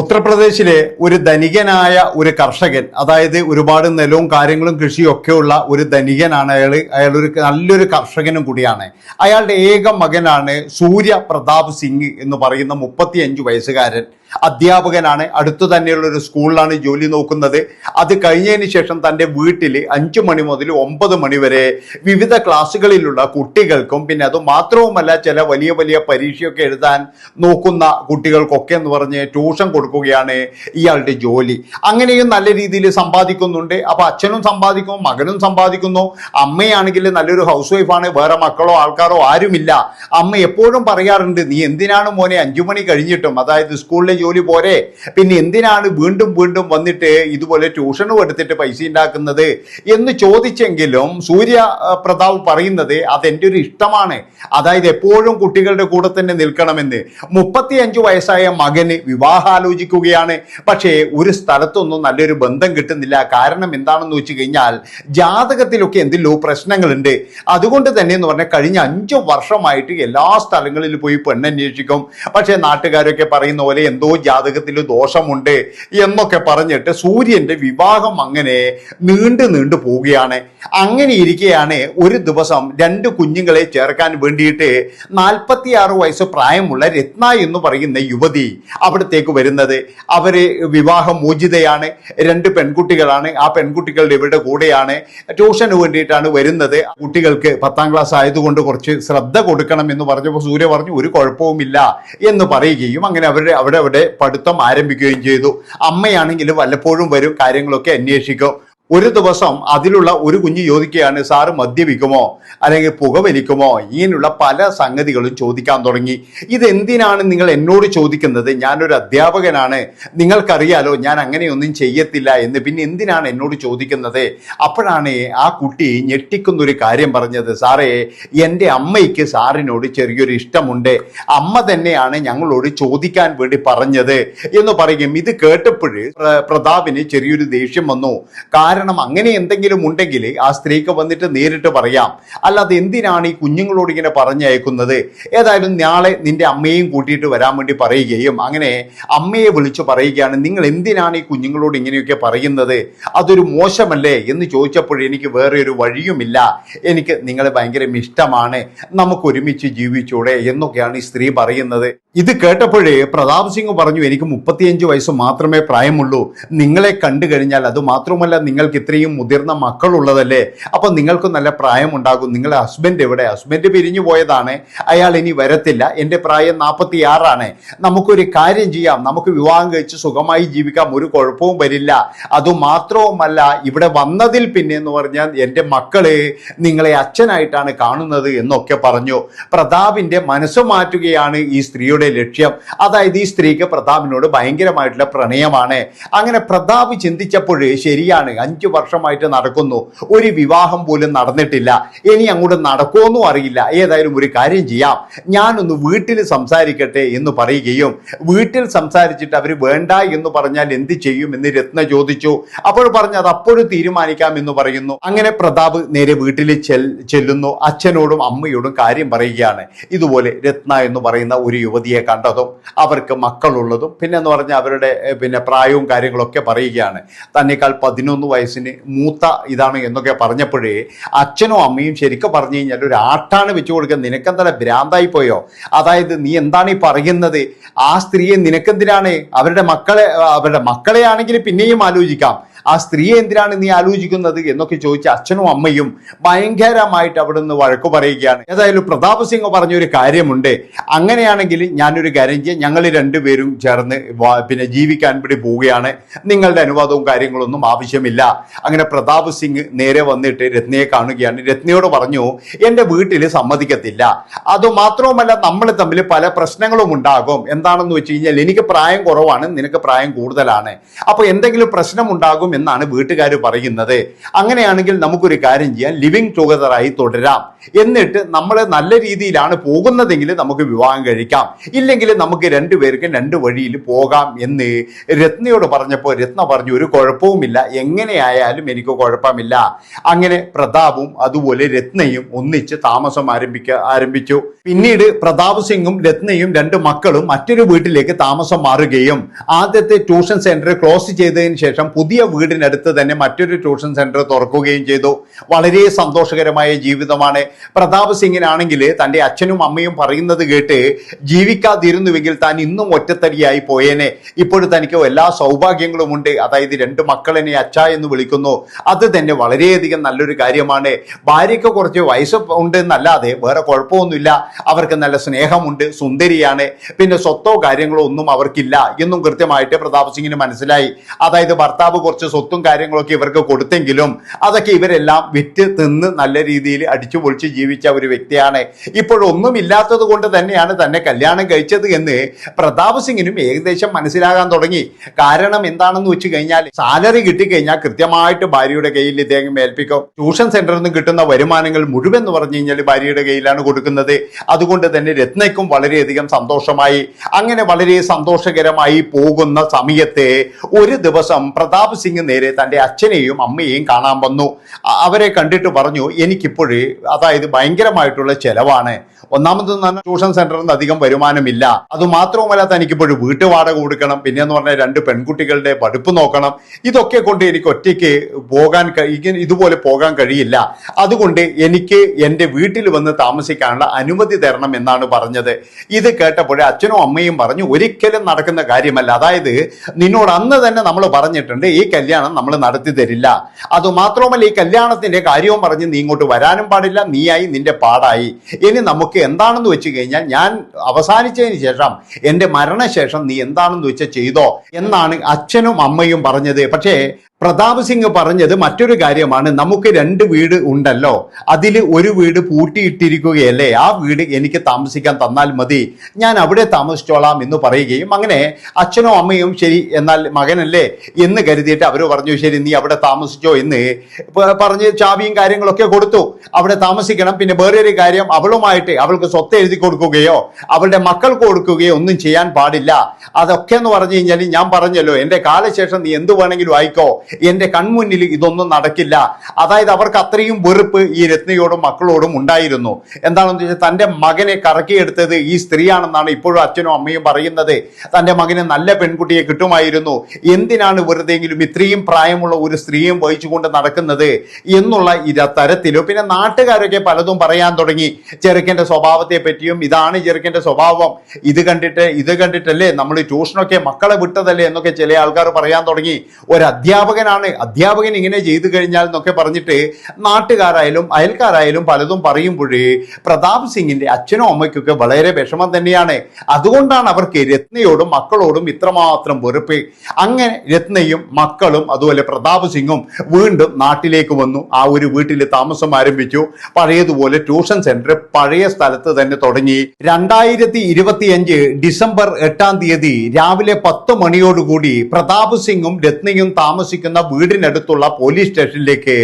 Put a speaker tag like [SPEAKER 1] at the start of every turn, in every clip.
[SPEAKER 1] ഉത്തർപ്രദേശിലെ ഒരു ധനികനായ ഒരു കർഷകൻ അതായത് ഒരുപാട് നിലവും കാര്യങ്ങളും കൃഷിയും ഒക്കെയുള്ള ഒരു ധനികനാണ് അയാൾ അയാൾ ഒരു നല്ലൊരു കർഷകനും കൂടിയാണ്. അയാളുടെ ഏക മകനാണ് സൂര്യ പ്രതാപ് സിംഗ് എന്ന് പറയുന്ന മുപ്പത്തിയഞ്ച് വയസ്സുകാരൻ. അധ്യാപകനാണ്. അടുത്തു തന്നെയുള്ള ഒരു സ്കൂളിലാണ് ജോലി നോക്കുന്നത്. അത് കഴിഞ്ഞതിന് ശേഷം തന്റെ വീട്ടിൽ അഞ്ചു മണി മുതൽ ഒമ്പത് മണി വരെ വിവിധ ക്ലാസ്സുകളിലുള്ള കുട്ടികൾക്കും പിന്നെ അത് മാത്രവുമല്ല ചില വലിയ വലിയ പരീക്ഷയൊക്കെ എഴുതാൻ നോക്കുന്ന കുട്ടികൾക്കൊക്കെ എന്ന് പറഞ്ഞ് ട്യൂഷൻ കൊടുക്കുകയാണ് ഇയാളുടെ ജോലി. അങ്ങനെയും നല്ല രീതിയിൽ സമ്പാദിക്കുന്നുണ്ട്. അപ്പൊ അച്ഛനും സമ്പാദിക്കും മകനും സമ്പാദിക്കുന്നു. അമ്മയാണെങ്കിൽ നല്ലൊരു ഹൗസ് വൈഫാണ് വേറെ മക്കളോ ആൾക്കാരോ ആരുമില്ല. അമ്മ എപ്പോഴും പറയാറുണ്ട് നീ എന്തിനാണ് മോനെ അഞ്ചു മണി കഴിഞ്ഞിട്ടും അതായത് സ്കൂളിലെ ജോലി പോരെ. പിന്നെ എന്തിനാണ് വീണ്ടും വീണ്ടും വന്നിട്ട് ഇതുപോലെ ട്യൂഷനും എടുത്തിട്ട് പൈസ ഉണ്ടാക്കുന്നത്? എന്ന് ചോദിച്ചെങ്കിലും സൂര്യ പ്രതാവ് പറയുന്നത് അതെന്റെ ഒരു ഇഷ്ടമാണ്. അതായത് എപ്പോഴും കുട്ടികളുടെ കൂടെ തന്നെ നിൽക്കണമെന്ന്. മുപ്പത്തിയഞ്ചു വയസ്സായ മകന് വിവാഹാലോചിക്കുകയാണ്. പക്ഷേ ഒരു സ്ഥലത്തൊന്നും നല്ലൊരു ബന്ധം കിട്ടുന്നില്ല. കാരണം എന്താണെന്ന് വെച്ച് കഴിഞ്ഞാൽ ജാതകത്തിലൊക്കെ എന്തെല്ലോ പ്രശ്നങ്ങളുണ്ട്. അതുകൊണ്ട് തന്നെ എന്ന് പറഞ്ഞാൽ കഴിഞ്ഞ അഞ്ചു വർഷമായിട്ട് എല്ലാ സ്ഥലങ്ങളിൽ പോയി പെണ്ണന്വേഷിക്കും പക്ഷേ നാട്ടുകാരൊക്കെ പറയുന്ന പോലെ എന്തോ ജാതകത്തിൽ ദോഷമുണ്ട് എന്നൊക്കെ പറഞ്ഞിട്ട് സൂര്യന്റെ വിവാഹം അങ്ങനെ നീണ്ടു നീണ്ടു പോവുകയാണ്. അങ്ങനെ ഇരിക്കെയാണ് ഒരു ദിവസം രണ്ട് കുഞ്ഞുങ്ങളെ ചേർക്കാൻ വേണ്ടിയിട്ട് നാൽപ്പത്തിയാറ് വയസ്സ് പ്രായമുള്ള രത്ന എന്ന് പറയുന്ന യുവതി അവിടത്തേക്ക് വരുന്നത്. അവർ വിവാഹം മോചിതയാണ്. രണ്ട് പെൺകുട്ടികളാണ്. ആ പെൺകുട്ടികളുടെ ഇവരുടെ കൂടെയാണ്. ട്യൂഷന് വേണ്ടിയിട്ടാണ് വരുന്നത്. കുട്ടികൾക്ക് പത്താം ക്ലാസ് ആയതുകൊണ്ട് കുറച്ച് ശ്രദ്ധ കൊടുക്കണം എന്ന് പറഞ്ഞപ്പോൾ സൂര്യ പറഞ്ഞു ഒരു കുഴപ്പവുമില്ല എന്ന് പറയുകയും അങ്ങനെ അവരുടെ അവിടെ അവിടെ പഠിത്തം ആരംഭിക്കുകയും ചെയ്തു. അമ്മയാണെങ്കിൽ വല്ലപ്പോഴും വരും കാര്യങ്ങളൊക്കെ അന്വേഷിക്കും. ഒരു ദിവസം അതിലുള്ള ഒരു കുഞ്ഞ് ചോദിക്കുകയാണ് സാറ് മദ്യപിക്കുമോ? അല്ലെങ്കിൽ പുകവലിക്കുമോ? ഇങ്ങനെയുള്ള പല സംഗതികളും ചോദിക്കാൻ തുടങ്ങി. ഇതെന്തിനാണ് നിങ്ങൾ എന്നോട് ചോദിക്കുന്നത്? ഞാനൊരു അധ്യാപകനാണ്. നിങ്ങൾക്കറിയാലോ ഞാൻ അങ്ങനെയൊന്നും ചെയ്യത്തില്ല എന്ന്. പിന്നെ എന്തിനാണ് എന്നോട് ചോദിക്കുന്നത്? അപ്പോഴാണ് ആ കുട്ടി ഞെട്ടിക്കുന്നൊരു കാര്യം പറഞ്ഞത്. സാറേ എന്റെ അമ്മയ്ക്ക് സാറിനോട് ചെറിയൊരു ഇഷ്ടമുണ്ട്. അമ്മ തന്നെയാണ് ഞങ്ങളോട് ചോദിക്കാൻ വേണ്ടി പറഞ്ഞത്. എന്ന് പറയും. ഇത് കേട്ടപ്പോൾ പ്രതാപിന് ചെറിയൊരു ദേഷ്യം വന്നു. കാരണം അങ്ങനെ എന്തെങ്കിലും ഉണ്ടെങ്കിൽ ആ സ്ത്രീക്ക് വന്നിട്ട് നേരിട്ട് പറയാം. അല്ലാതെ എന്തിനാണ് ഈ കുഞ്ഞുങ്ങളോട് ഇങ്ങനെ പറഞ്ഞയക്കുന്നത്? ഏതായാലും നാളെ നിന്റെ അമ്മയെയും കൂട്ടിയിട്ട് വരാൻ വേണ്ടി പറയുകയും അങ്ങനെ അമ്മയെ വിളിച്ചു പറയുകയാണ്. നിങ്ങൾ എന്തിനാണ് ഈ കുഞ്ഞുങ്ങളോട് ഇങ്ങനെയൊക്കെ പറയുന്നത്? അതൊരു മോശമല്ലേ എന്ന് ചോദിച്ചപ്പോൾ എനിക്ക് വേറെ ഒരു വഴിയുമില്ല. എനിക്ക് നിങ്ങളെ ഭയങ്കര ഇഷ്ടമാണ്. നമുക്ക് ഒരുമിച്ച് ജീവിച്ചൂടെ എന്നൊക്കെയാണ് ഈ സ്ത്രീ പറയുന്നത്. ഇത് കേട്ടപ്പോഴേ പ്രതാപ് സിംഗ് പറഞ്ഞു എനിക്ക് മുപ്പത്തിയഞ്ച് വയസ്സ് മാത്രമേ പ്രായമുള്ളൂ. നിങ്ങളെ കണ്ടു കഴിഞ്ഞാൽ അത് മാത്രമല്ല നിങ്ങൾക്ക് ഇത്രയും മുതിർന്ന മക്കളുള്ളതല്ലേ? അപ്പൊ നിങ്ങൾക്ക് നല്ല പ്രായമുണ്ടാകും. നിങ്ങളുടെ ഹസ്ബൻഡ് എവിടെ? ഹസ്ബൻഡ് പിരിഞ്ഞു പോയതാണ്. അയാൾ ഇനി വരത്തില്ല. എന്റെ പ്രായം നാൽപ്പത്തി ആറാണ് നമുക്കൊരു കാര്യം ചെയ്യാം. നമുക്ക് വിവാഹം കഴിച്ച് സുഖമായി ജീവിക്കാം. ഒരു കുഴപ്പവും വരില്ല. അതുമാത്രവുമല്ല ഇവിടെ വന്നതിൽ പിന്നെ എന്ന് പറഞ്ഞാൽ എന്റെ മക്കൾ നിങ്ങളെ അച്ഛനായിട്ടാണ് കാണുന്നത് എന്നൊക്കെ പറഞ്ഞു. പ്രതാപിന്റെ മനസ്സ് മാറ്റുകയാണ് ഈ സ്ത്രീയുടെ ലക്ഷ്യം. അതായത് ഈ സ്ത്രീക്ക് പ്രതാപിനോട് ഭയങ്കരമായിട്ടുള്ള പ്രണയമാണ്. അങ്ങനെ പ്രതാപ് ചിന്തിച്ചപ്പോൾ ശരിയാണ്. അഞ്ചു വർഷമായിട്ട് നടക്കുന്നു. ഒരു വിവാഹം പോലും നടന്നിട്ടില്ല. ഇനി അങ്ങോട്ട് നടക്കുമെന്നും അറിയില്ല. ഏതായാലും ഒരു കാര്യം ചെയ്യാം. ഞാനൊന്ന് വീട്ടിൽ സംസാരിക്കട്ടെ എന്ന് പറയുകയും വീട്ടിൽ സംസാരിച്ചിട്ട് അവർ വേണ്ട എന്ന് പറഞ്ഞാൽ എന്ത് ചെയ്യും എന്ന് രത്ന ചോദിച്ചു. അപ്പോൾ പറഞ്ഞു അത് അപ്പോഴും തീരുമാനിക്കാം എന്ന് പറയുന്നു. അങ്ങനെ പ്രതാപ് നേരെ വീട്ടിൽ ചെല്ലുന്നു. അച്ഛനോടും അമ്മയോടും കാര്യം പറയുകയാണ്. ഇതുപോലെ രത്ന എന്ന് പറയുന്ന ഒരു യുവതിയെ കണ്ടതും അവർക്ക് മക്കളുള്ളതും പിന്നെ എന്ന് പറഞ്ഞാൽ അവരുടെ പിന്നെ പ്രായവും കാര്യങ്ങളൊക്കെ പറയുകയാണ്. തന്നെക്കാൾ പതിനൊന്ന് വയസ്സിന് മൂത്ത ഇതാണ് എന്നൊക്കെ പറഞ്ഞപ്പോഴേ അച്ഛനും അമ്മയും ശരിക്കും പറഞ്ഞു കഴിഞ്ഞാൽ ഒരു ആട്ടാണ് വെച്ചു കൊടുക്കുക നിനക്കെന്താ ഭ്രാന്തായി പോയോ? അതായത് നീ എന്താണ് ഈ പറയുന്നത്? ആ സ്ത്രീയെ നിനക്കെന്തിനാണ്? അവരുടെ മക്കളെ അവരുടെ മക്കളെയാണെങ്കിൽ പിന്നെയും ആലോചിക്കാം. ആ സ്ത്രീയെ എന്തിനാണ് നീ ആലോചിക്കുന്നത് എന്നൊക്കെ ചോദിച്ച അച്ഛനും അമ്മയും ഭയങ്കരമായിട്ട് അവിടുന്ന് വഴക്കു പറയുകയാണ്. ഏതായാലും പ്രതാപ് സിംഗ് പറഞ്ഞൊരു കാര്യമുണ്ട്. അങ്ങനെയാണെങ്കിൽ ഞാനൊരു കാര്യം ഞങ്ങൾ രണ്ടുപേരും ചേർന്ന് പിന്നെ ജീവിക്കാൻ വേണ്ടി പോവുകയാണ്. നിങ്ങളുടെ അനുവാദവും കാര്യങ്ങളൊന്നും ആവശ്യമില്ല. അങ്ങനെ പ്രതാപ് സിംഗ് നേരെ വന്നിട്ട് രത്നയെ കാണുകയാണ്. രത്നയോട് പറഞ്ഞു എന്റെ വീട്ടിൽ സമ്മതിക്കത്തില്ല. അതുമാത്രവുമല്ല നമ്മൾ തമ്മിൽ പല പ്രശ്നങ്ങളും ഉണ്ടാകും. എന്താണെന്ന് വെച്ച് കഴിഞ്ഞാൽ എനിക്ക് പ്രായം കുറവാണ് നിനക്ക് പ്രായം കൂടുതലാണ്. അപ്പോൾ എന്തെങ്കിലും പ്രശ്നം ഉണ്ടാകും എന്നാണ് വീട്ടുകാർ പറയുന്നത്. അങ്ങനെയാണെങ്കിൽ നമുക്കൊരു കാര്യം ചെയ്യാം. ലിവിങ് ടുഗദറായി തുടരാം. എന്നിട്ട് നമ്മൾ നല്ല രീതിയിലാണ് പോകുന്നതെങ്കിൽ നമുക്ക് വിവാഹം കഴിക്കാം. ഇല്ലെങ്കിൽ നമുക്ക് രണ്ടുപേർക്കും രണ്ട് വഴിയിൽ പോകാം എന്ന് രത്നയോട് പറഞ്ഞപ്പോൾ രത്ന പറഞ്ഞു ഒരു കുഴപ്പവുമില്ല. എങ്ങനെയായാലും എനിക്ക് കുഴപ്പമില്ല. അങ്ങനെ പ്രതാപും അതുപോലെ രത്നയും ഒന്നിച്ച് താമസം ആരംഭിക്ക ആരംഭിച്ചു. പിന്നീട് പ്രതാപ് സിംഗും രത്നയും രണ്ട് മക്കളും മറ്റൊരു വീട്ടിലേക്ക് താമസം മാറുകയും ആദ്യത്തെ ട്യൂഷൻ സെന്റർ ക്ലോസ് ചെയ്തതിന് ശേഷം പുതിയ വീടിനടുത്ത് തന്നെ മറ്റൊരു ട്യൂഷൻ സെന്റർ തുറക്കുകയും ചെയ്തു. വളരെ സന്തോഷകരമായ ജീവിതമാണ്. പ്രതാപ് സിംഗിനാണെങ്കിൽ തന്റെ അച്ഛനും അമ്മയും പറയുന്നത് കേട്ട് ജീവിക്കാതിരുന്നുവെങ്കിൽ താൻ ഇന്നും ഒറ്റത്തടിയായി പോയേനെ. ഇപ്പോൾ തനിക്ക് എല്ലാ സൗഭാഗ്യങ്ങളും ഉണ്ട്. അതായത് രണ്ട് മക്കളെന്നെ അച്ഛ എന്ന് വിളിക്കുന്നു. അത് തന്നെ വളരെയധികം നല്ലൊരു കാര്യമാണ്. ഭാര്യയ്ക്ക് കുറച്ച് വയസ്സ് ഉണ്ട് എന്നല്ലാതെ വേറെ കുഴപ്പമൊന്നുമില്ല. അവർക്ക് നല്ല സ്നേഹമുണ്ട് സുന്ദരിയാണ്. പിന്നെ സ്വത്തോ കാര്യങ്ങളോ ഒന്നും അവർക്കില്ല എന്നും കൃത്യമായിട്ട് പ്രതാപ് സിംഗിന് മനസ്സിലായി. അതായത് ഭർത്താവ് കുറച്ച് സ്വത്തും കാര്യങ്ങളൊക്കെ ഇവർക്ക് കൊടുത്തെങ്കിലും അതൊക്കെ ഇവരെല്ലാം വിറ്റ് തിന്ന് നല്ല രീതിയിൽ അടിച്ചു പൊളിച്ച് ജീവിച്ച ഒരു വ്യക്തിയാണ്. ഇപ്പോഴൊന്നും ഇല്ലാത്തത് കൊണ്ട് തന്നെയാണ് തന്നെ കല്യാണം കഴിച്ചത് എന്ന് പ്രതാപ് സിംഗിനും ഏകദേശം മനസ്സിലാകാൻ തുടങ്ങി. കാരണം എന്താണെന്ന് വെച്ച് കഴിഞ്ഞാൽ സാലറി കിട്ടിക്കഴിഞ്ഞാൽ കൃത്യമായിട്ട് ഭാര്യയുടെ കയ്യിൽ ഇദ്ദേഹം ഏൽപ്പിക്കും. ട്യൂഷൻ സെന്ററിൽ നിന്ന് കിട്ടുന്ന വരുമാനങ്ങൾ മുഴുവൻ എന്ന് പറഞ്ഞു കഴിഞ്ഞാൽ ഭാര്യയുടെ കയ്യിലാണ് കൊടുക്കുന്നത്. അതുകൊണ്ട് തന്നെ രത്നയ്ക്കും വളരെയധികം സന്തോഷമായി. അങ്ങനെ വളരെ സന്തോഷകരമായി പോകുന്ന സമയത്ത് ഒരു ദിവസം പ്രതാപ് സിംഗ് നേരെ തന്റെ അച്ഛനെയും അമ്മയെയും കാണാൻ വന്നു. അവരെ കണ്ടിട്ട് പറഞ്ഞു എനിക്കിപ്പോഴേ അതായത് ഭയങ്കരമായിട്ടുള്ള ചെലവാണ്. ഒന്നാമത് ട്യൂഷൻ സെന്ററിൽ നിന്ന് അധികം വരുമാനമില്ല. അത് മാത്രവുമല്ല തനിക്കിപ്പോഴും വീട്ടുവാടക കൊടുക്കണം. പിന്നെ എന്ന് പറഞ്ഞാൽ രണ്ട് പെൺകുട്ടികളുടെ പഠിപ്പ് നോക്കണം. ഇതൊക്കെ കൊണ്ട് എനിക്ക് ഒറ്റയ്ക്ക് പോകാൻ ഇതുപോലെ പോകാൻ കഴിയില്ല. അതുകൊണ്ട് എനിക്ക് എന്റെ വീട്ടിൽ വന്ന് താമസിക്കാനുള്ള അനുമതി തരണം എന്നാണ് പറഞ്ഞത്. ഇത് കേട്ടപ്പോഴേ അച്ഛനും അമ്മയും പറഞ്ഞു ഒരിക്കലും നടക്കുന്ന കാര്യമല്ല. അതായത് നിന്നോട് അന്ന് തന്നെ നമ്മൾ പറഞ്ഞിട്ടുണ്ട് ഈ കല്യാണം നമ്മൾ നടത്തി തരില്ല. അത് മാത്രവുമല്ല ഈ കല്യാണത്തിന്റെ കാര്യവും പറഞ്ഞ് നീ ഇങ്ങോട്ട് വരാനും പാടില്ല നീയായി നിന്റെ പാടായി. ഇനി നമുക്ക് എന്താണെന്ന് വെച്ച് കഴിഞ്ഞാൽ ഞാൻ അവസാനിച്ചതിന് ശേഷം എന്റെ മരണശേഷം നീ എന്താണെന്ന് വെച്ചാൽ ചെയ്തോ എന്നാണ് അച്ഛനും അമ്മയും പറഞ്ഞത്. പക്ഷേ പ്രതാപ് സിംഗ് പറഞ്ഞത് മറ്റൊരു കാര്യമാണ്. നമുക്ക് രണ്ട് വീട് ഉണ്ടല്ലോ. അതിൽ ഒരു വീട് പൂട്ടിയിട്ടിരിക്കുകയല്ലേ? ആ വീട് എനിക്ക് താമസിക്കാൻ തന്നാൽ മതി. ഞാൻ അവിടെ താമസിച്ചോളാം എന്ന് പറയുകയും അങ്ങനെ അച്ഛനോ അമ്മയും ശരി എന്നാൽ മകനല്ലേ എന്ന് കരുതിയിട്ട് അവർ പറഞ്ഞു ശരി നീ അവിടെ താമസിച്ചോ എന്ന് പറഞ്ഞ് ചാവിയും കാര്യങ്ങളൊക്കെ കൊടുത്തു. അവിടെ താമസിക്കണം. പിന്നെ വേറൊരു കാര്യം അവളുമായിട്ട് അവൾക്ക് സ്വത്ത് എഴുതി കൊടുക്കുകയോ അവളുടെ മക്കൾക്ക് കൊടുക്കുകയോ ഒന്നും ചെയ്യാൻ പാടില്ല. അതൊക്കെ എന്ന് പറഞ്ഞു കഴിഞ്ഞാൽ ഞാൻ പറഞ്ഞല്ലോ എന്റെ കാലശേഷം നീ എന്ത് വേണമെങ്കിലും ആയിക്കോ. എന്റെ കൺമുന്നിൽ ഇതൊന്നും നടക്കില്ല. അതായത് അവർക്ക് അത്രയും വെറുപ്പ് ഈ രത്നയോടും മക്കളോടും ഉണ്ടായിരുന്നു. എന്താണെന്ന് വെച്ചാൽ തന്റെ മകനെ കറക്കിയെടുത്തത് ഈ സ്ത്രീയാണെന്നാണ് ഇപ്പോഴും അച്ഛനും അമ്മയും പറയുന്നത്. തന്റെ മകന് നല്ല പെൺകുട്ടിയെ കിട്ടുമായിരുന്നു. എന്തിനാണ് വെറുതെങ്കിലും ഇത്രയും പ്രായമുള്ള ഒരു സ്ത്രീയും വഹിച്ചുകൊണ്ട് നടക്കുന്നത് എന്നുള്ള ഇര തരത്തിലും? പിന്നെ നാട്ടുകാരൊക്കെ പലതും പറയാൻ തുടങ്ങി. ചെറുക്കന്റെ സ്വഭാവത്തെ പറ്റിയും ഇതാണ് ചെറുക്കന്റെ സ്വഭാവം. ഇത് കണ്ടിട്ട് ഇത് കണ്ടിട്ടല്ലേ നമ്മൾ ട്യൂഷനൊക്കെ മക്കളെ വിട്ടതല്ലേ എന്നൊക്കെ ചില ആൾക്കാർ പറയാൻ തുടങ്ങി. ഒരു അധ്യാപകനാണ്. അധ്യാപകൻ ഇങ്ങനെ ചെയ്തു കഴിഞ്ഞാൽ എന്നൊക്കെ പറഞ്ഞിട്ട് നാട്ടുകാരായാലും അയൽക്കാരായാലും പലതും പറയുമ്പോഴേ പ്രതാപ് സിംഗിന്റെ അച്ഛനും അമ്മയ്ക്കൊക്കെ വളരെ വിഷമം തന്നെയാണ്. അതുകൊണ്ടാണ് അവർക്ക് രത്നയോടും മക്കളോടും ഇത്രമാത്രം വെറുപ്പ്. അങ്ങനെ രത്നയും മക്കളും അതുപോലെ പ്രതാപ് സിംഗും വീണ്ടും നാട്ടിലേക്ക് വന്നു. ആ ഒരു വീട്ടിൽ താമസം ആരംഭിച്ചു. പഴയതുപോലെ ട്യൂഷൻ സെന്റർ പഴയ സ്ഥലത്ത് തന്നെ തുടങ്ങി. രണ്ടായിരത്തി ഇരുപത്തിയഞ്ച് ഡിസംബർ എട്ടാം തീയതി രാവിലെ പത്ത് മണിയോടുകൂടി പ്രതാപ് സിംഗും രത്നയും താമസിക്കുന്ന വീടിനടുത്തുള്ള പോലീസ് സ്റ്റേഷനിലേക്ക്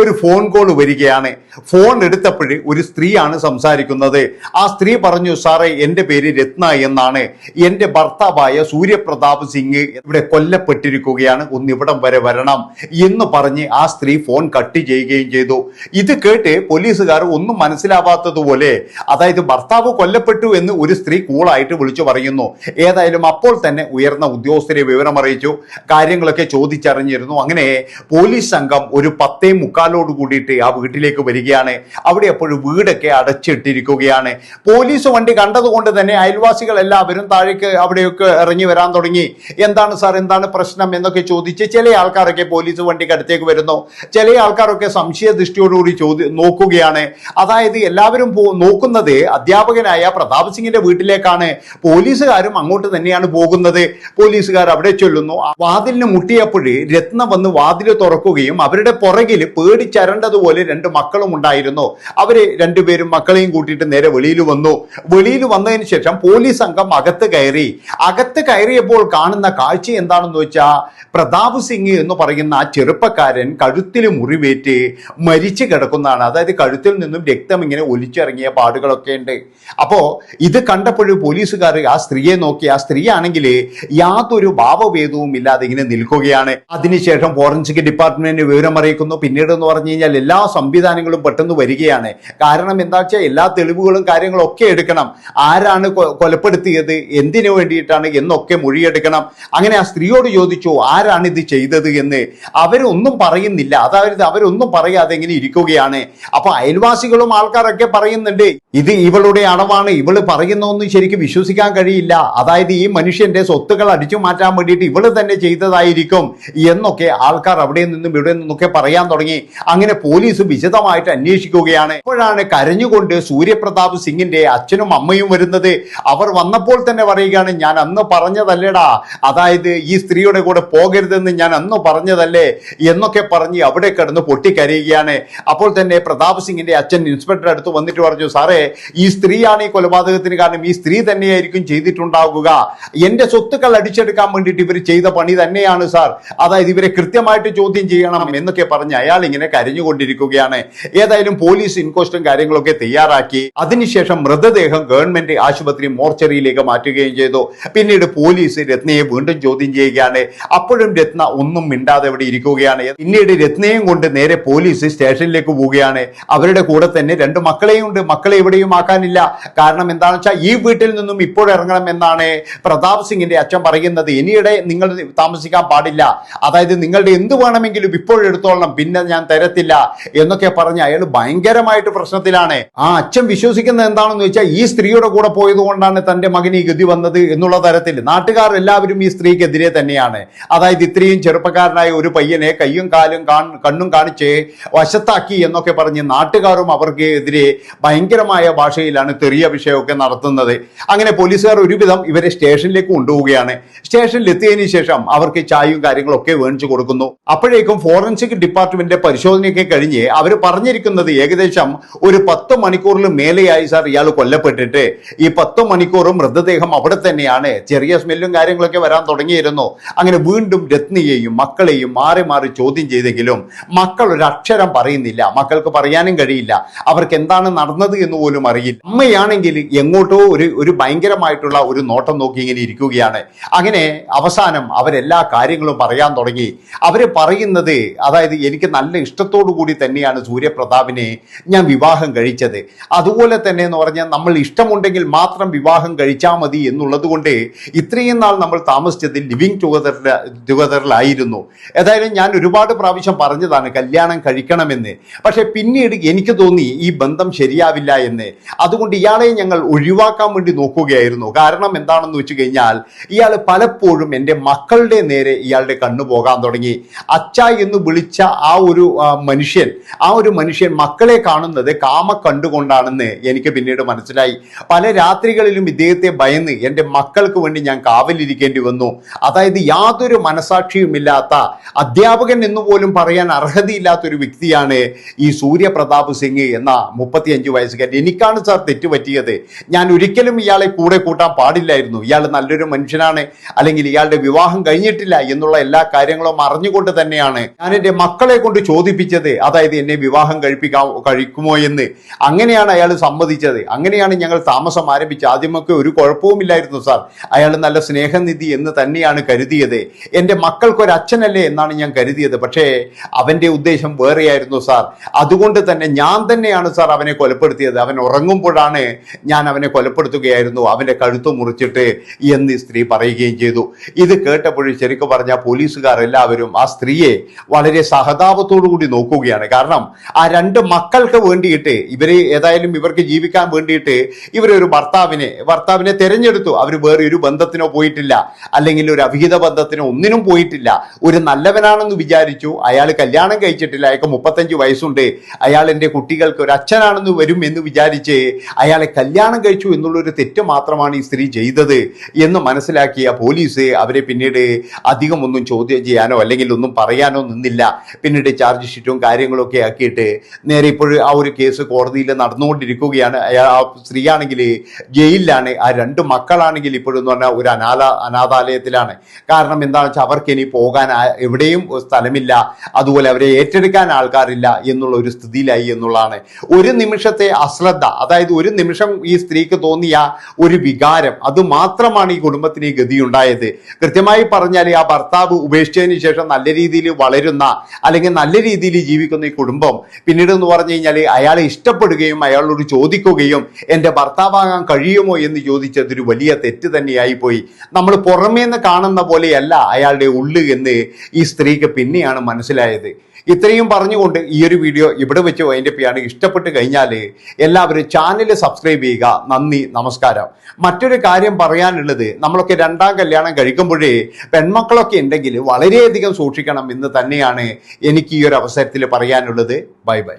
[SPEAKER 1] ഒരു ഫോൺ കോൾ വരികയാണ്. ഫോൺ എടുത്തപ്പോൾ ഒരു സ്ത്രീയാണ് സംസാരിക്കുന്നത്. ആ സ്ത്രീ പറഞ്ഞു സാറേ എന്റെ പേര് രത്ന എന്നാണ്. എന്റെ ഭർത്താവായ സൂര്യപ്രതാപ് സിംഗ് ഇവിടെ കൊല്ലപ്പെട്ടിരിക്കുകയാണ്. ഒന്ന് ഇവിടം വരെ വരണം എന്ന് പറഞ്ഞ് ആ സ്ത്രീ ഫോൺ കട്ട് ചെയ്യുകയും ചെയ്തു. ഇത് കേട്ട് പോലീസുകാർ ഒന്നും മനസ്സിലാവാത്തതുപോലെ അതായത് ഭർത്താവ് കൊല്ലപ്പെട്ടു എന്ന് ഒരു സ്ത്രീ കൂളായിട്ട് വിളിച്ചു പറയുന്നു. ഏതായാലും അപ്പോൾ തന്നെ ഉയർന്ന ഉദ്യോഗസ്ഥരെ വിവരം അറിയിച്ചു കാര്യങ്ങളൊക്കെ ചോദിച്ചറിഞ്ഞിരുന്നു. അങ്ങനെ പോലീസ് സംഘം ഒരു പത്തേ മുക്കാലോട് കൂടിയിട്ട് ആ വീട്ടിലേക്ക് വരികയാണ്. അവിടെ അപ്പോഴും വീടൊക്കെ അടച്ചിട്ടിരിക്കുകയാണ്. പോലീസ് വണ്ടി കണ്ടതുകൊണ്ട് തന്നെ അയൽവാസികൾ എല്ലാവരും താഴേക്ക് അവിടെയൊക്കെ ഇറങ്ങി വരാൻ തുടങ്ങി. എന്താണ് സാർ എന്താണ് പ്രശ്നം എന്നൊക്കെ ചോദിച്ച് ചില ആൾക്കാരൊക്കെ പോലീസ് വണ്ടിക്ക് അടുത്തേക്ക് വരുന്നു. ചില ആൾക്കാരൊക്കെ സംശയ ദൃഷ്ടിയോടുകൂടി ചോദി നോക്കുകയാണ്. അതായത് എല്ലാവരും നോക്കുന്നത് അധ്യാപകനായ പ്രതാപ് സിംഗിന്റെ വീട്ടിലേക്കാണ്. പോലീസുകാരും അങ്ങോട്ട് തന്നെയാണ് പോകുന്നത്. പോലീസുകാർ അവിടെ ചൊല്ലുന്നു. വാതിലിന് മുട്ടിയപ്പോൾ രത്ന രത്ന വന്ന് വാതിൽ തുറക്കുകയും അവരുടെ പുറകിൽ പേടിച്ചരണ്ടതുപോലെ രണ്ട് മക്കളും ഉണ്ടായിരുന്നു. അവർ രണ്ടുപേരും മക്കളെയും കൂട്ടിയിട്ട് നേരെ വെളിയിൽ വന്നു. വെളിയിൽ വന്നതിന് ശേഷം പോലീസ് സംഘം അകത്ത് കയറി. അകത്ത് കയറിയപ്പോൾ കാണുന്ന കാഴ്ച എന്താണെന്ന് വെച്ചാൽ പ്രതാപ് സിംഗ് എന്ന് പറയുന്ന ആ ചെറുപ്പക്കാരൻ കഴുത്തിൽ മുറിവേറ്റ് മരിച്ചു കിടക്കുന്നതാണ്. അതായത് കഴുത്തിൽ നിന്നും രക്തം ഇങ്ങനെ ഒലിച്ചിറങ്ങിയ പാടുകളൊക്കെ ഉണ്ട്. അപ്പോൾ ഇത് കണ്ടപ്പോൾ പോലീസുകാർ ആ സ്ത്രീയെ നോക്കി. ആ സ്ത്രീ ആണെങ്കിൽ യാതൊരു ഭാവഭേദവും ഇല്ലാതെ ഇങ്ങനെ നിൽക്കുകയാണ്. അതിനുശേഷം ഫോറൻസിക് ഡിപ്പാർട്ട്മെന്റ് വിവരം അറിയിക്കുന്നു. പിന്നീട് എന്ന് പറഞ്ഞു കഴിഞ്ഞാൽ എല്ലാ സംവിധാനങ്ങളും പെട്ടെന്ന് വരികയാണ്. കാരണം എന്താ വെച്ചാൽ എല്ലാ തെളിവുകളും കാര്യങ്ങളും ഒക്കെ എടുക്കണം. ആരാണ് കൊലപ്പെടുത്തിയത്? എന്തിനു വേണ്ടിയിട്ടാണ്? എന്നൊക്കെ മൊഴിയെടുക്കണം. അങ്ങനെ ആ സ്ത്രീയോട് ചോദിച്ചു ആരാണ് ഇത് ചെയ്തത് എന്ന്? അവരൊന്നും പറയുന്നില്ല. അതായത് അവരൊന്നും പറയാതെ ഇങ്ങനെ ഇരിക്കുകയാണ്. അപ്പൊ അയൽവാസികളും ആൾക്കാരൊക്കെ പറയുന്നുണ്ട് ഇത് ഇവളുടെ അടവാണ്. ഇവൾ പറയുന്നൊന്നും ശരിക്കും വിശ്വസിക്കാൻ കഴിയില്ല. അതായത് ഈ മനുഷ്യന്റെ സ്വത്തുക്കൾ അടിച്ചു മാറ്റാൻ വേണ്ടിയിട്ട് ഇവൾ തന്നെ ചെയ്തതായിരിക്കും എന്നൊക്കെ ആൾക്കാർ അവിടെ നിന്നും ഇവിടെ നിന്നൊക്കെ പറയാൻ തുടങ്ങി. അങ്ങനെ പോലീസ് വിശദമായിട്ട് അന്വേഷിക്കുകയാണ്. ഇപ്പോഴാണ് കരഞ്ഞുകൊണ്ട് സൂര്യപ്രതാപ് സിംഗിന്റെ അച്ഛനും അമ്മയും വരുന്നത്. അവർ വന്നപ്പോൾ തന്നെ പറയുകയാണ് ഞാൻ അന്ന് പറഞ്ഞതല്ലേടാ. അതായത് ഈ സ്ത്രീയുടെ കൂടെ പോകരുതെന്ന് ഞാൻ അന്ന് പറഞ്ഞതല്ലേ? എന്നൊക്കെ പറഞ്ഞ് അവിടെ കിടന്ന് പൊട്ടിക്കരയുകയാണ്. അപ്പോൾ തന്നെ പ്രതാപ് സിംഗിന്റെ അച്ഛൻ ഇൻസ്പെക്ടർ അടുത്ത് വന്നിട്ട് പറഞ്ഞു സാറേ ഈ സ്ത്രീയാണ് ഈ കൊലപാതകത്തിന് കാരണം. ഈ സ്ത്രീ തന്നെയായിരിക്കും ചെയ്തിട്ടുണ്ടാവുക. എന്റെ സ്വത്തുക്കൾ അടിച്ചെടുക്കാൻ വേണ്ടിയിട്ട് ഇവർ ചെയ്ത പണി തന്നെയാണ് സാർ. അതായത് ഇവരെ കൃത്യമായിട്ട് ചോദ്യം ചെയ്യണം എന്നൊക്കെ പറഞ്ഞ് അയാൾ ഇങ്ങനെ കരഞ്ഞുകൊണ്ടിരിക്കുകയാണ്. ഏതായാലും പോലീസ് ഇൻക്വസ്റ്റും കാര്യങ്ങളൊക്കെ തയ്യാറാക്കി. അതിനുശേഷം മൃതദേഹം ഗവൺമെന്റ് ആശുപത്രി മോർച്ചറിയിലേക്ക് മാറ്റുകയും ചെയ്തു. പിന്നീട് പോലീസ് രത്നയെ വീണ്ടും ചോദ്യം ചെയ്യുകയാണ്. അപ്പോഴും രത്ന ഒന്നും മിണ്ടാതെ ഇവിടെ ഇരിക്കുകയാണ്. പിന്നീട് രത്നയും കൊണ്ട് നേരെ പോലീസ് സ്റ്റേഷനിലേക്ക് പോവുകയാണ്. അവരുടെ കൂടെ തന്നെ രണ്ട് മക്കളെയും ഉണ്ട് മക്കളെ എവിടെയും ആക്കാനില്ല. കാരണം എന്താണെന്ന് വെച്ചാൽ ഈ വീട്ടിൽ നിന്നും ഇപ്പോഴിറങ്ങണം എന്നാണ് പ്രതാപ് സിംഗിന്റെ അച്ഛൻ പറയുന്നത്. ഇനിയിടെ നിങ്ങൾ താമസിക്കാൻ പാടില്ല. അതായത് നിങ്ങളുടെ എന്ത് വേണമെങ്കിലും ഇപ്പോഴെടുത്തോളണം പിന്നെ ഞാൻ തരത്തില്ല എന്നൊക്കെ പറഞ്ഞ് അയാൾ ഭയങ്കരമായിട്ട് പ്രശ്നത്തിലാണ്. ആ അച്ഛൻ വിശ്വസിക്കുന്നത് എന്താണെന്ന് വെച്ചാൽ ഈ സ്ത്രീയുടെ കൂടെ പോയതുകൊണ്ടാണ് തന്റെ മകന് ഈ ഗതി വന്നത് എന്നുള്ള തരത്തിൽ. നാട്ടുകാർ എല്ലാവരും ഈ സ്ത്രീക്കെതിരെ തന്നെയാണ്. അതായത് ഇത്രയും ചെറുപ്പക്കാരനായ ഒരു പയ്യനെ കയ്യും കാലും കണ്ണും കാണിച്ച് വശത്താക്കി എന്നൊക്കെ പറഞ്ഞ് നാട്ടുകാരും അവർക്ക് എതിരെ ഭയങ്കരമായ ഭാഷയിലാണ് തെറിയ വിഷയമൊക്കെ നടത്തുന്നത്. അങ്ങനെ പോലീസുകാർ ഒരുവിധം ഇവരെ സ്റ്റേഷനിലേക്ക് കൊണ്ടുപോവുകയാണ്. സ്റ്റേഷനിൽ എത്തിയതിനു ശേഷം അവർക്ക് ചായയും കാര്യങ്ങളൊക്കെ മേടിച്ചു കൊടുക്കുന്നു. അപ്പോഴേക്കും ഫോറൻസിക് ഡിപ്പാർട്ട്മെന്റിന്റെ പരിശോധനയൊക്കെ കഴിഞ്ഞ് അവർ പറഞ്ഞിരിക്കുന്നത് ഏകദേശം ഒരു പത്ത് മണിക്കൂറിൽ മേലെയായി സാർ ഇയാൾ കൊല്ലപ്പെട്ടിട്ട്. ഈ പത്ത് മണിക്കൂറും മൃതദേഹം അവിടെ തന്നെയാണ്. ചെറിയ സ്മെല്ലും കാര്യങ്ങളൊക്കെ വരാൻ തുടങ്ങിയിരുന്നു. അങ്ങനെ വീണ്ടും രത്നിയെയും മക്കളെയും മാറി മാറി ചോദ്യം ചെയ്തെങ്കിലും മക്കൾ ഒരു അക്ഷരം പറയുന്നില്ല. മക്കൾക്ക് പറയാനും കഴിയില്ല. അവർക്ക് എന്താണ് നടന്നത് എന്ന് പോലും അറിയില്ല. അമ്മയാണെങ്കിൽ എങ്ങോട്ടോ ഒരു ഒരു ഭയങ്കരമായിട്ടുള്ള ഒരു നോട്ടം നോക്കി ഇങ്ങനെ ഇരിക്കുകയാണ്. അങ്ങനെ അവസാനം അവരെല്ലാ കാര്യങ്ങളും പറയാൻ തുടങ്ങി. അവർ പറയുന്നത് അതായത് എനിക്ക് നല്ല ഇഷ്ടത്തോടു കൂടി തന്നെയാണ് സൂര്യപ്രതാപിനെ ഞാൻ വിവാഹം കഴിച്ചത്. അതുപോലെ തന്നെ എന്ന് പറഞ്ഞാൽ നമ്മൾ ഇഷ്ടമുണ്ടെങ്കിൽ മാത്രം വിവാഹം കഴിച്ചാൽ മതി എന്നുള്ളത് കൊണ്ട് ഇത്രയും നാൾ നമ്മൾ താമസിച്ചത് ലിവിങ് ടുഗദറിൽ ടുഗദറിലായിരുന്നു. ഏതായാലും ഞാൻ ഒരുപാട് പ്രാവശ്യം പറഞ്ഞതാണ് കല്യാണം കഴിക്കണമെന്ന്. പക്ഷെ പിന്നീട് എനിക്ക് തോന്നി ഈ ബന്ധം ശരിയാവില്ല എന്ന്. അതുകൊണ്ട് ഇയാളെ ഞങ്ങൾ ഒഴിവാക്കാൻ വേണ്ടി നോക്കുകയായിരുന്നു. കാരണം എന്താണെന്ന് വെച്ച് കഴിഞ്ഞാൽ ഇയാൾ പലപ്പോഴും എന്റെ മക്കളുടെ നേരെ ഇയാളുടെ കണ്ണു പോകാൻ തുടങ്ങി. അച്ഛ എന്ന് വിളിച്ച ആ ഒരു മനുഷ്യൻ ആ ഒരു മനുഷ്യൻ മക്കളെ കാണുന്നത് കാമ കണ്ടുകൊണ്ടാണെന്ന് എനിക്ക് പിന്നീട് മനസ്സിലായി. പല രാത്രികളിലും ഇദ്ദേഹത്തെ ഭയന്ന് എന്റെ മക്കൾക്ക് വേണ്ടി ഞാൻ കാവലിരിക്കേണ്ടി വന്നു. അതായത് യാതൊരു മനസാക്ഷിയുമില്ലാത്ത അധ്യാപകൻ എന്ന് പോലും പറയാൻ അർഹതയില്ലാത്തൊരു വ്യക്തിയാണ് ഈ സൂര്യപ്രതാപ് സിംഗ് എന്ന മുപ്പത്തിയഞ്ച് വയസ്സുകാരൻ. എനിക്കാണ് സാർ തെറ്റുപറ്റിയത്. ഞാൻ ഒരിക്കലും ഇയാളെ കൂടെ കൂട്ടാൻ പാടില്ലായിരുന്നു. ഇയാൾ നല്ലൊരു മനുഷ്യനാണ്. അല്ലെങ്കിൽ ഇയാളുടെ വിവാഹം കഴിഞ്ഞിട്ടില്ല എന്നുള്ള എല്ലാ കാര്യങ്ങളും അറിഞ്ഞുകൊണ്ട് തന്നെയാണ് ഞാൻ എന്റെ മക്കളെ കൊണ്ട് ചോദിപ്പിച്ചത്. അതായത് എന്നെ വിവാഹം കഴിപ്പിക്കാൻ കഴിക്കുമോ എന്ന്. അങ്ങനെയാണ് അയാൾ സമ്മതിച്ചത്. അങ്ങനെയാണ് ഞങ്ങൾ താമസം ആരംഭിച്ച. ആദ്യമൊക്കെ ഒരു കുഴപ്പവുമില്ലായിരുന്നു സാർ. അയാൾ നല്ല സ്നേഹനിധി എന്ന് തന്നെയാണ് കരുതിയത്. എന്റെ മക്കൾക്ക് ഒരു അച്ഛനല്ലേ എന്നാണ് ഞാൻ കരുതിയത്. പക്ഷേ അവന്റെ ഉദ്ദേശം വേറെയായിരുന്നു സാർ. അതുകൊണ്ട് തന്നെ ഞാൻ തന്നെയാണ് സാർ അവനെ കൊലപ്പെടുത്തിയത്. അവൻ ഉറങ്ങുമ്പോഴാണ് ഞാൻ അവനെ കൊലപ്പെടുത്തുകയായിരുന്നു. അവന്റെ കഴുത്ത് മുറിച്ചിട്ട് എന്ന് സ്ത്രീ പറയുകയും ചെയ്തു. ഇത് കേട്ടപ്പോഴും ശരിക്കും പറഞ്ഞ പോലീസുകാർ എല്ലാവരും ആ സ്ത്രീയെ വളരെ സഹതാപത്തോടു കൂടി നോക്കുകയാണ്. കാരണം ആ രണ്ട് മക്കൾക്ക് വേണ്ടിയിട്ട് ഇവർ ഏതായാലും ഇവർക്ക് ജീവിക്കാൻ വേണ്ടിയിട്ട് ഇവരൊരു ഭർത്താവിനെ ഭർത്താവിനെ തിരഞ്ഞെടുത്തു. അവർ വേറെ ഒരു ബന്ധത്തിനോ പോയിട്ടില്ല. അല്ലെങ്കിൽ ഒരു അവിഹിത ബന്ധത്തിനോ ഒന്നിനും പോയിട്ടില്ല. ഒരു നല്ലവനാണെന്ന് വിചാരിച്ചു. അയാൾ കല്യാണം കഴിച്ചിട്ടില്ല. അയാൾക്ക് മുപ്പത്തഞ്ച് വയസ്സുണ്ട്. അയാൾ എന്റെ കുട്ടികൾക്ക് ഒരു അച്ഛനാണെന്ന് വരും എന്ന് വിചാരിച്ച് അയാളെ കല്യാണം കഴിച്ചു എന്നുള്ളൊരു തെറ്റ് മാത്രമാണ് ഈ സ്ത്രീ ചെയ്തത് എന്ന് മനസ്സിലാക്കിയ പോലീസ് അവരെ പിന്നീട് അധികമൊന്നും ചോദ്യം ചെയ്യാൻ ചെയ്യാനോ അല്ലെങ്കിൽ ഒന്നും പറയാനോ നിന്നില്ല. പിന്നീട് ചാർജ് ഷീറ്റും കാര്യങ്ങളൊക്കെ ആക്കിയിട്ട് നേരെ ഇപ്പോഴും ആ ഒരു കേസ് കോടതിയിൽ നടന്നുകൊണ്ടിരിക്കുകയാണ്. അയാൾ ആ സ്ത്രീയാണെങ്കിൽ ജയിലിലാണ്. ആ രണ്ട് മക്കളാണെങ്കിൽ ഇപ്പോഴും എന്ന് പറഞ്ഞാൽ ഒരു അനാഥ അനാഥാലയത്തിലാണ്. കാരണം എന്താണെന്ന് വെച്ചാൽ അവർക്ക് ഇനി പോകാൻ എവിടെയും സ്ഥലമില്ല. അതുപോലെ അവരെ ഏറ്റെടുക്കാൻ ആൾക്കാരില്ല എന്നുള്ള ഒരു സ്ഥിതിയിലായി എന്നുള്ളതാണ്. ഒരു നിമിഷത്തെ അശ്രദ്ധ അതായത് ഒരു നിമിഷം ഈ സ്ത്രീക്ക് തോന്നിയ ഒരു വികാരം അത് മാത്രമാണ് ഈ കുടുംബത്തിന് ഗതിയുണ്ടായത്. കൃത്യമായി പറഞ്ഞാൽ ആ ഭർത്താവ് ഉപേക്ഷിച്ചതിന് ശേഷം നല്ല രീതിയിൽ വളരുന്ന അല്ലെങ്കിൽ നല്ല രീതിയിൽ ജീവിക്കുന്ന ഈ കുടുംബം പിന്നീട് എന്ന് പറഞ്ഞു കഴിഞ്ഞാൽ അയാളെ ഇഷ്ടപ്പെടുകയും അയാളോട് ചോദിക്കുകയും എന്റെ ഭർത്താവാകാൻ കഴിയുമോ എന്ന് ചോദിച്ചതൊരു വലിയ തെറ്റ് തന്നെയായി പോയി നമ്മൾ പുറമേ നിന്ന് കാണുന്ന പോലെയല്ല അയാളുടെ ഉള്ളു എന്ന് ഈ സ്ത്രീക്ക് പിന്നെയാണ് മനസ്സിലായത്. ഇത്രയും പറഞ്ഞുകൊണ്ട് ഈ ഒരു വീഡിയോ ഇവിടെ വെച്ച് വൈൻഡപ്പിയാണ് ഇഷ്ടപ്പെട്ട് കഴിഞ്ഞാൽ എല്ലാവരും ചാനൽ സബ്സ്ക്രൈബ് ചെയ്യുക. നന്ദി നമസ്കാരം. മറ്റൊരു കാര്യം പറയാനുള്ളത് നമ്മളൊക്കെ രണ്ടാം കല്യാണം കഴിക്കുമ്പോഴേ പെൺമക്കളൊക്കെ ഉണ്ടെങ്കിൽ വളരെയധികം സൂക്ഷിക്കണം എന്ന് തന്നെയാണ് എനിക്ക് ഈ ഒരു അവസരത്തിൽ പറയാനുള്ളത്. Bye bye